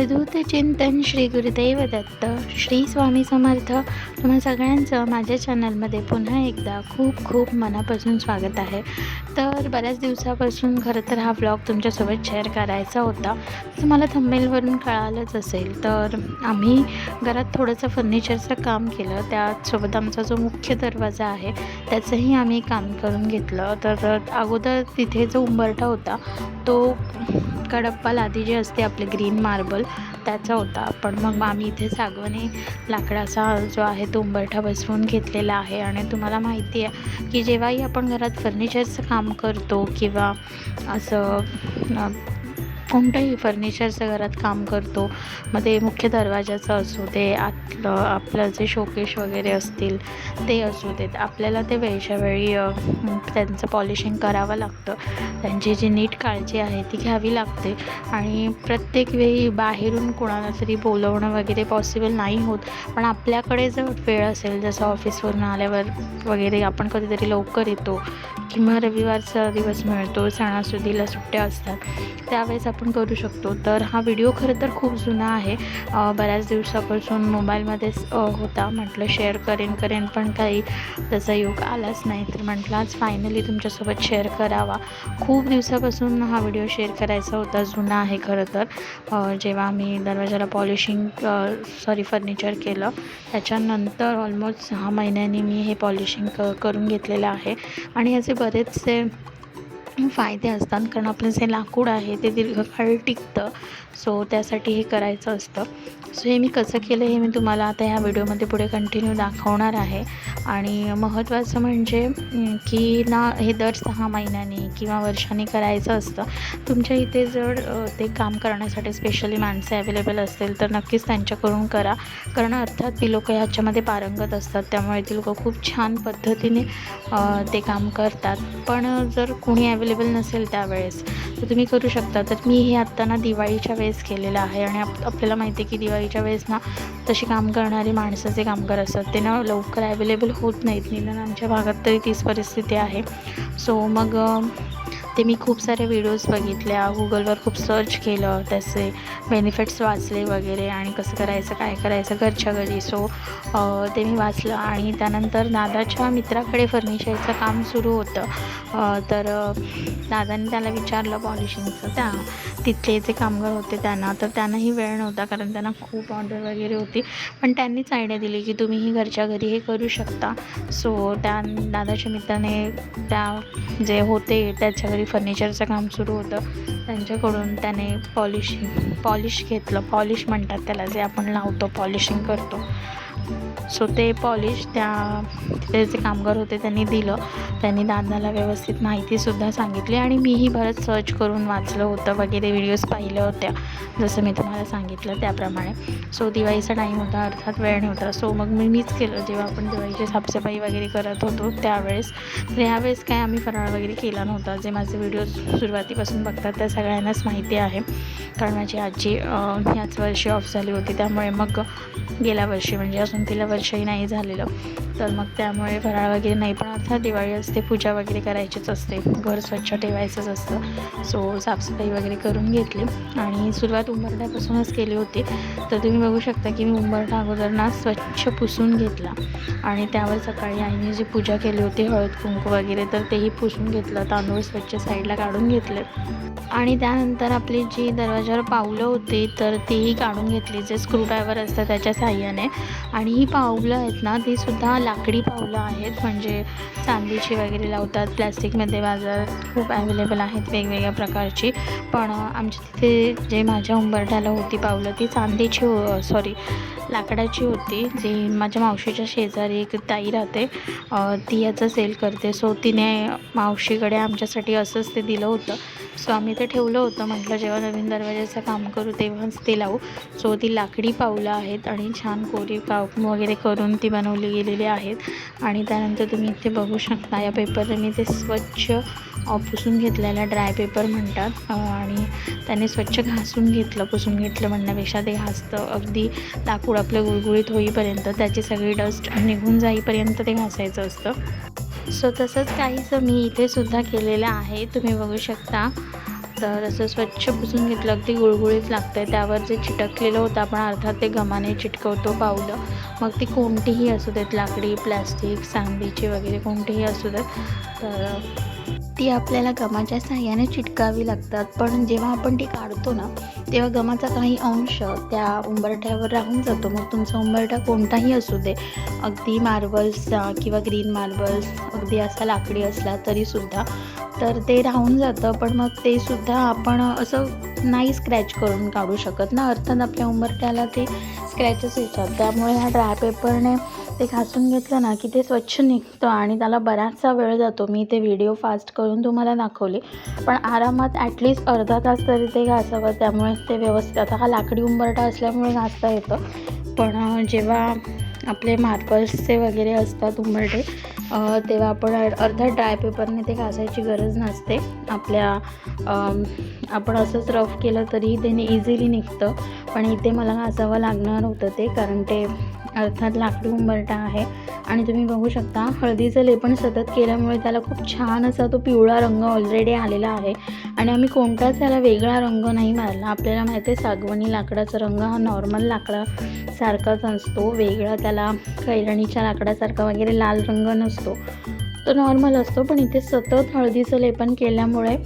अवधूत चिंतन श्री गुरुदेव दत्त श्री स्वामी समर्थ. तुम्हा सगळ्यांचं माझ्या चॅनलमध्ये पुन्हा एकदा खूप खूप मनापासून स्वागत आहे. तर बऱ्याच दिवसापासून खरं तर हा ब्लॉग तुमच्यासोबत शेअर करायचा होता. तर मला थंबेलवरून कळालंच असेल. तर आम्ही घरात थोडंसं फर्निचरचं काम केलं. त्यासोबत आमचा जो मुख्य दरवाजा आहे त्याचंही आम्ही काम करून घेतलं. तर अगोदर तिथे जो उंबरठा होता तो कडप्पा लादी जी असते आपले ग्रीन मार्बल त्याचा होता. पण मग आम्ही इथे सागवानी लाकडाचा जो आहे तो उंबरठा बसवून घेतलेला आहे. आणि तुम्हाला माहिती आहे की जेव्हाही आपण घरात फर्निचरचं काम करतो किंवा असं कोणतंही फर्निचरचं घरात काम करतो मग ते मुख्य दरवाजाचं असू दे आतलं आपलं जे शोकेश वगैरे असतील ते असू देत. आपल्याला ते वेळच्या वेळी त्यांचं पॉलिशिंग करावं लागतं. त्यांची जी नीट काळजी आहे ती घ्यावी लागते. आणि प्रत्येक वेळी बाहेरून कोणाला तरी बोलवणं वगैरे पॉसिबल नाही होत. पण आपल्याकडे जर वेळ असेल जसं ऑफिसवरून आल्यावर वगैरे आपण कधीतरी लवकर येतो किंवा रविवारचा दिवस मिळतो सणासुदीला सुट्ट्या असतात त्यावेळेस आपण करू शकतो. तर हा व्हिडिओ खरं तर खूप जुना आहे. बऱ्याच दिवसापासून मोबाईलमध्येच होता. म्हटलं शेअर करेन करेन पण काही त्याचा योग आलाच नाही. तर म्हटलं आज फायनली तुमच्यासोबत शेअर करावा. खूप दिवसापासून हा व्हिडिओ शेअर करायचा होता जुना आहे खरं तर. जेव्हा आम्ही दरवाजाला पॉलिशिंग सॉरी फर्निचर केलं त्याच्यानंतर ऑलमोस्ट सहा महिन्यांनी मी हे पॉलिशिंग क करून घेतलेलं आहे. आणि याचे बरेचसे फायदे असतात कारण आपलं जे लाकूड आहे ते दीर्घकाळ टिकतं. सो त्यासाठी हे करायचं असतं. सो हे मी कसं केलं हे मी तुम्हाला आता ह्या व्हिडिओमध्ये पुढे कंटिन्यू दाखवणार आहे. आणि महत्त्वाचं म्हणजे की ना हे दर सहा महिन्यांनी किंवा वर्षांनी करायचं असतं. तुमच्या इथे जर ते काम करण्यासाठी स्पेशली माणसे अवेलेबल असतील तर नक्कीच त्यांच्याकडून करा. कारण अर्थात ती लोकं ह्याच्यामध्ये पारंगत असतात त्यामुळे ती लोकं खूप छान पद्धतीने ते काम करतात. पण जर कोणी अवेलेबल अवेलेबल नसेल त्यावेळेस तर तुम्ही करू शकता. तर मी हे आत्ता ना दिवाळीच्या वेळेस केलेलं आहे आणि आप आपल्याला माहिती आहे की दिवाळीच्या वेळेस ना तशी काम करणारी माणसं जे कामगार असतात. ते ना लवकर अवेलेबल होत नाहीत. निदान आमच्या भागात तरी तीच परिस्थिती आहे. सो मग ते मी खूप सारे व्हिडिओज बघितल्या गुगलवर खूप सर्च केलं त्याचे बेनिफिट्स वाचले वगैरे आणि कसं करायचं काय करायचं घरच्या घरी. सो ते मी वाचलं आणि त्यानंतर दादाच्या मित्राकडे फर्निचरचं काम सुरू होतं. तर दादाने त्याला विचारलं पॉलिशिंगचं त्या तिथले जे कामगार होते त्यांना तर त्यांनाही वेळ नव्हता कारण त्यांना खूप ऑर्डर वगैरे होती. पण त्यांनीच आयडिया दिली की तुम्हीही घरच्या घरी हे करू शकता. सो त्या दादाच्या मित्राने त्या जे होते त्याच्या घरी फर्निचरचं काम सुरू होतं. त्यांच्याकडून त्याने पॉलिशिंग पॉलिश घेतलं. पॉलिश म्हणतात त्याला जे आपण लावतो पॉलिशिंग करतो. सो ते पॉलिश त्या तिथे जे कामगार होते त्यांनी दिलं. त्यांनी दादाला व्यवस्थित माहितीसुद्धा सांगितली आणि मीही बरंच सर्च करून वाचलं होतं वगैरे व्हिडिओज पाहिल्या होत्या जसं मी तुम्हाला सांगितलं त्याप्रमाणे. सो दिवाळीचा टाईम होता अर्थात वेळ नव्हता. सो मग मी मीच केलं. जेव्हा आपण दिवाळीची साफसफाई वगैरे करत होतो त्यावेळेस. तर ह्यावेळेस काय आम्ही फराळ वगैरे केला नव्हता. जे माझे व्हिडिओज सुरुवातीपासून बघतात त्या सगळ्यांनाच माहिती आहे. कारण माझी आजी ह्याच वर्षी ऑफ झाली होती. त्यामुळे मग गेल्या वर्षी म्हणजे अजून तिला वर्षही नाही झालेलं. तर मग त्यामुळे फराळ वगैरे नाही पण अर्थात दिवाळी असते पूजा वगैरे करायचीच असते. घर स्वच्छ ठेवायचंच असतं. सो साफसफाई वगैरे करून घेतली. आणि सुरुवात उंबरठ्यापासूनच केली होती. तर तुम्ही बघू शकता की मी उंबरठा अगोदर ना स्वच्छ पुसून घेतला. आणि त्यावर सकाळी आईने जी पूजा केली होती हळद कुंकू वगैरे तर तेही पुसून घेतलं. तांदूळ स्वच्छ साईडला काढून घेतले. आणि त्यानंतर आपली जी दरवाजावर पावलं होती तर तीही काढून घेतली. जे स्क्रूड्रायव्हर असतं त्याच्या साह्याने. आणि ही पावलं आहेत ना ती सुद्धा लाकडी पावलं आहेत म्हणजे चांदीची वगैरे लावतात प्लॅस्टिकमध्ये बाजार खूप अवेलेबल आहेत वेगवेगळ्या प्रकारची. पण आमच्या तिथे जे माझ्या उंबरठ्याला होती पावलं ती चांदीची हो, सॉरी लाकडाची होती. जी माझ्या मावशीच्या शेजारी एक ताई राहते ती याचं सेल करते. सो तिने मावशीकडे आमच्यासाठी असंच ते दिलं होतं. सो आम्ही ते ठेवलं होतं. म्हटलं जेव्हा नवीन दरवाजाचं काम करू तेव्हाच ते लावू. सो ती लाकडी पावलं आहेत आणि छान कोरी काम वगैरे करून ती बनवली गेलेली आहेत. आणि त्यानंतर तुम्ही इथे बघू शकता या पेपरने मी ते स्वच्छ पुसून घेतलेला ड्राय पेपर म्हणतात. आणि त्याने स्वच्छ घासून घेतलं पुसून घेतलं म्हणण्यापेक्षा ते घासतं. अगदी लाकूड आपलं गुळगुळीत होईपर्यंत त्याची सगळी डस्ट निघून जाईपर्यंत ते घासायचं असतं. सो तसंच काहीसं मी इथे सुद्धा केलेलं आहे. तुम्ही बघू शकता. तर असं स्वच्छ पुसून घेतलं अगदी गुळगुळीत लागतं आहे त्यावर जे चिटकलेलं होतं आपण अर्थात ते गमाने चिटकवतो पावलं. मग ती कोणतीही असू देत लाकडी प्लॅस्टिक चांदीची वगैरे कोणतीही असू देत. तर ती आपल्याला गमाच्या साह्याने चिटकावी लागतात. पण जेव्हा आपण ती काढतो ना तेव्हा गमाचा काही अंश त्या उंबरठ्यावर राहून जातो. मग तुमचा उंबरठा कोणताही असू दे. अगदी मार्बल्सचा किंवा ग्रीन मार्बल्स अगदी असा लाकडी असला तरीसुद्धा तर ते राहून जातं. पण मग ते सुद्धा आपण असं नाही स्क्रॅच करून काढू शकत ना. अर्थात आपल्या उंबरठ्याला ते स्क्रॅचेस येतात. त्यामुळे ह्या ड्राय पेपरने ते घासून घेतलं ना की ते स्वच्छ निघतं आणि त्याला बराचसा वेळ जातो. मी ते व्हिडिओ फास्ट करून तुम्हाला दाखवले. पण आरामात ॲटलिस्ट अर्धा तास तरी ते घासावं. त्यामुळे ते व्यवस्थित आता हा लाकडी उंबरटा असल्यामुळे घासता येतं. पण जेव्हा आपले मार्बल्सचे वगैरे असतात उंबरटे तेव्हा आपण अर्धा ड्राय पेपरने ते घासायची गरज नसते. आपल्या आपण असंच रफ केलं तरी त्याने इझिली निघतं. पण इथे मला घासावं लागणार होतं ते कारण ते अर्थात लाकडी उंबरटा आहे. आणि तुम्ही बघू शकता हळदीचं लेपन सतत केल्यामुळे त्याला खूप छान असा तो पिवळा रंग ऑलरेडी आलेला आहे. आणि आम्ही कोणताच त्याला वेगळा रंग नाही मारला. आपल्याला माहिती आहे सागवानी लाकडाचा रंग हा नॉर्मल लाकडासारखाच असतो. वेगळा त्याला कैरणीच्या लाकडासारखा वगैरे लाल रंग नसतो. तो नॉर्मल असतो पण इथे सतत हळदीचं लेपन केल्यामुळे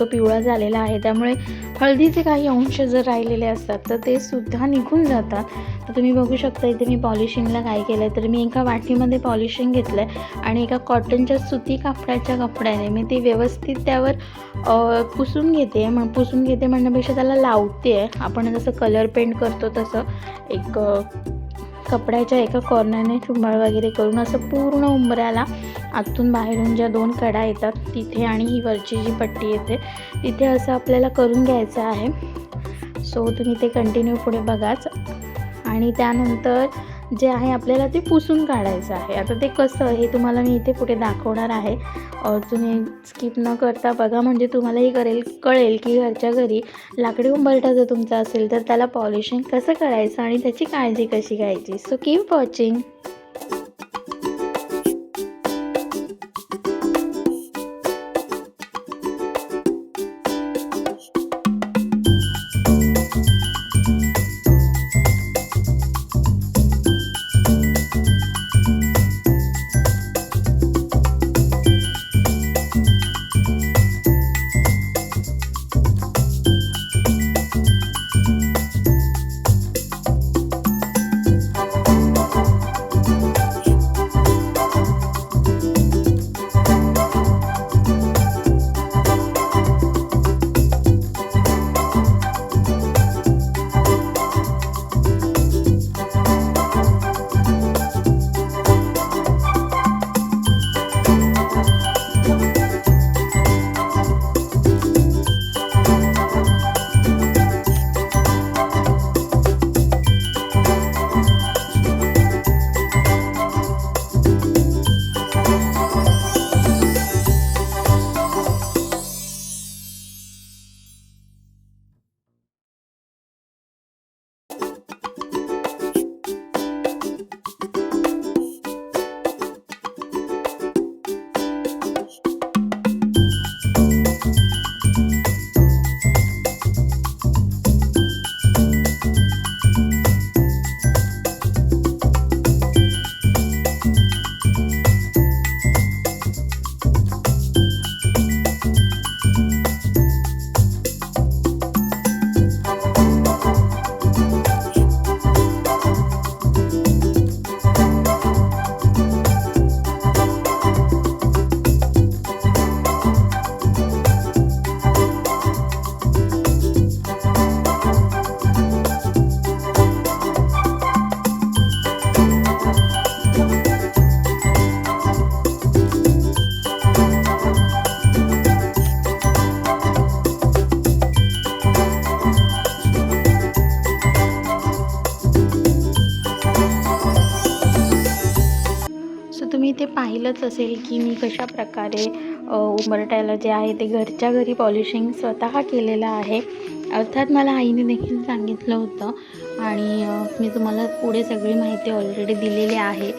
तो पिवळा झालेला आहे. त्यामुळे हळदीचे काही अंश जर राहिलेले असतात तर ते सुद्धा निघून जातात. तर तुम्ही बघू शकता इथे मी पॉलिशिंगला काय केलं आहे तर मी एका वाटीमध्ये पॉलिशिंग घेतलं आहे आणि एका कॉटनच्या सुती कापडाच्या कपड्याने मी ती व्यवस्थित त्यावर पुसून घेते. मग पुसून घेते म्हणण्यापेक्षा त्याला लावते आहे आपण जसं कलर पेंट करतो तसं एक कपड्याच्या एका कॉर्नरने चुंबळ वगैरे करून असं पूर्ण उंबऱ्याला आतून बाहेरून ज्या दोन कडा येतात तिथे आणि ही वरची जी पट्टी येते तिथे असं आपल्याला करून घ्यायचं आहे. सो तुम्ही ते कंटिन्यू पुढे बघाच. आणि त्यानंतर जे आहे आपल्याला ते पुसून काढायचं आहे. आता ते कसं हे तुम्हाला मी इथे कुठे दाखवणार आहे. तुम्ही स्किप न करता बघा म्हणजे तुम्हालाही करेल कळेल की घरच्या घरी लाकडी उंबरठा जर तुमचा असेल तर त्याला पॉलिशिंग कसं करायचं आणि त्याची काळजी कशी घ्यायची. सो कीप वॉचिंग पाहिलंच असेल की मी कशा प्रकारे उंबरट्याला जे आहे ते घरच्या घरी पॉलिशिंग स्वतः केलेलं आहे. अर्थात मला आईने देखील सांगितलं होतं आणि मी तुम्हाला पुढे सगळी माहिती ऑलरेडी दिलेली आहे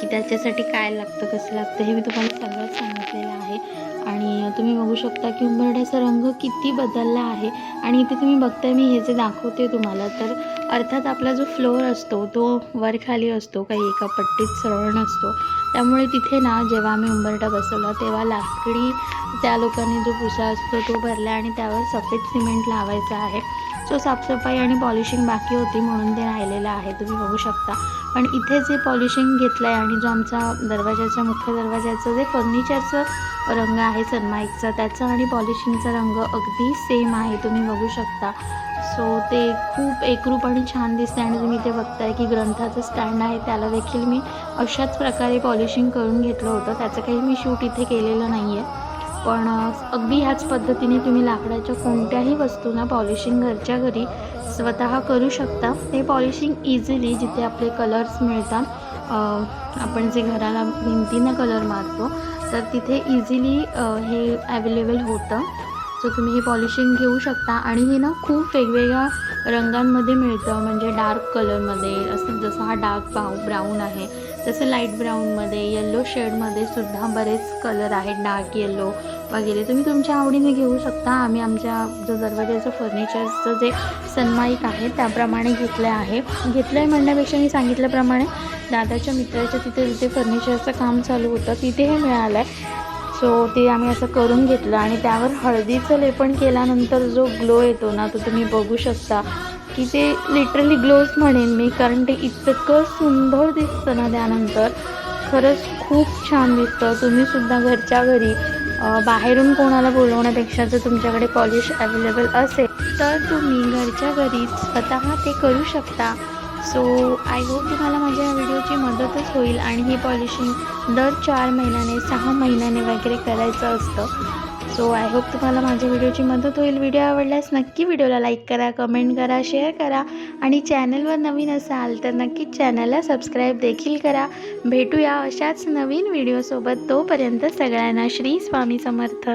की त्याच्यासाठी काय लागतं कसं लागतं हे मी तुम्हाला सगळं सांगितलेलं आहे. आणि तुम्ही बघू शकता की उंबरड्याचा रंग किती बदलला आहे. आणि इथे तुम्ही बघताय मी हे जे दाखवते तुम्हाला तर अर्थात आपला जो फ्लोअर असतो तो वर खाली असतो काही एका पट्टीत सरळ नसतो. त्यामुळे तिथे ना जेव्हा आम्ही उंबरटा बसवला तेव्हा लाकडी त्या लोकांनी जो पुसा असतो तो भरला आणि त्यावर सफेद सिमेंट लावायचं आहे. सो साफसफाई आणि पॉलिशिंग बाकी होती म्हणून ते राहिलेलं आहे तुम्ही बघू शकता. पण इथे जे पॉलिशिंग घेतलं आहे आणि जो आमचा दरवाजाचा मुख्य दरवाजाचं जे फर्निचरचं रंग आहे सनमाईकचा त्याचा आणि पॉलिशिंगचा रंग अगदी सेम आहे तुम्ही बघू शकता. सो ते खूप एकरूप आणि छान दिसते आणि तुम्ही ते बघताय की ग्रंथाचं स्टँड आहे. त्याला देखील मी अशाच प्रकारे पॉलिशिंग करून घेतलं होतं. त्याचं काही मी शूट इथे केलेलं नाही आहे पण अगदी ह्याच पद्धतीने तुम्ही लाकडाच्या कोणत्याही वस्तूंना पॉलिशिंग घरच्या घरी स्वतः करू शकता. ते पॉलिशिंग इझिली जिथे आपले कलर्स मिळतात आपण जे घराला भिंतीनं कलर मारतो तर तिथे इझिली हे अवेलेबल होतं. सो तुम्ही हे पॉलिशिंग घेऊ शकता आणि हे ना खूप वेगवेगळ्या रंगांमध्ये मिळतं. म्हणजे डार्क कलरमध्ये असं जसं हा डार्क ब्राऊ ब्राऊन आहे तसं लाइट ब्राऊनमध्ये येल्लो शेडमध्ये सुद्धा बरेच कलर आहेत. डार्क येल्लो वगैरे. तुम्ही तुमच्या आवडीने घेऊ शकता. आम्ही आमच्या जो दरवाजाचं फर्निचरचं जे सन्माईक आहे त्याप्रमाणे घेतलं आहे. घेतलं आहे म्हणण्यापेक्षा मी सांगितल्याप्रमाणे दादाच्या मित्राच्या तिथे जिथे फर्निचरचं काम चालू होतं. तिथे हे मिळालं आहे सो ते आम्ही असं करून घेतलं आणि त्यावर हळदीचं लेपन केल्यानंतर जो ग्लो येतो ना तो तुम्ही बघू शकता. की ते लिटरली ग्लोज म्हणेन मी कारण ते इतकं सुंदर दिसतं ना त्यानंतर. खरंच खूप छान दिसतं. तुम्हीसुद्धा घरच्या घरी बाहेरून कोणाला बोलवण्यापेक्षा जर तुमच्याकडे पॉलिश अवेलेबल असेल तर तुम्ही घरच्या घरीच स्वतः ते करू शकता. सो आय होप तुम्हाला माझ्या या व्हिडिओची मदतच होईल आणि ही पॉलिशिंग दर चार महिन्याने सहा महिन्याने वगैरे करायचं असतं. सो आय होप तुम्हाला माझ्या व्हिडिओची मदत होईल. व्हिडिओ आवडल्यास नक्की व्हिडिओला लाईक करा कमेंट करा शेअर करा. आणि चॅनलवर नवीन असाल तर नक्कीच चॅनलला सबस्क्राईब देखील करा. भेटूया अशाच नवीन व्हिडिओसोबत तोपर्यंत सगळ्यांना श्री स्वामी समर्थ.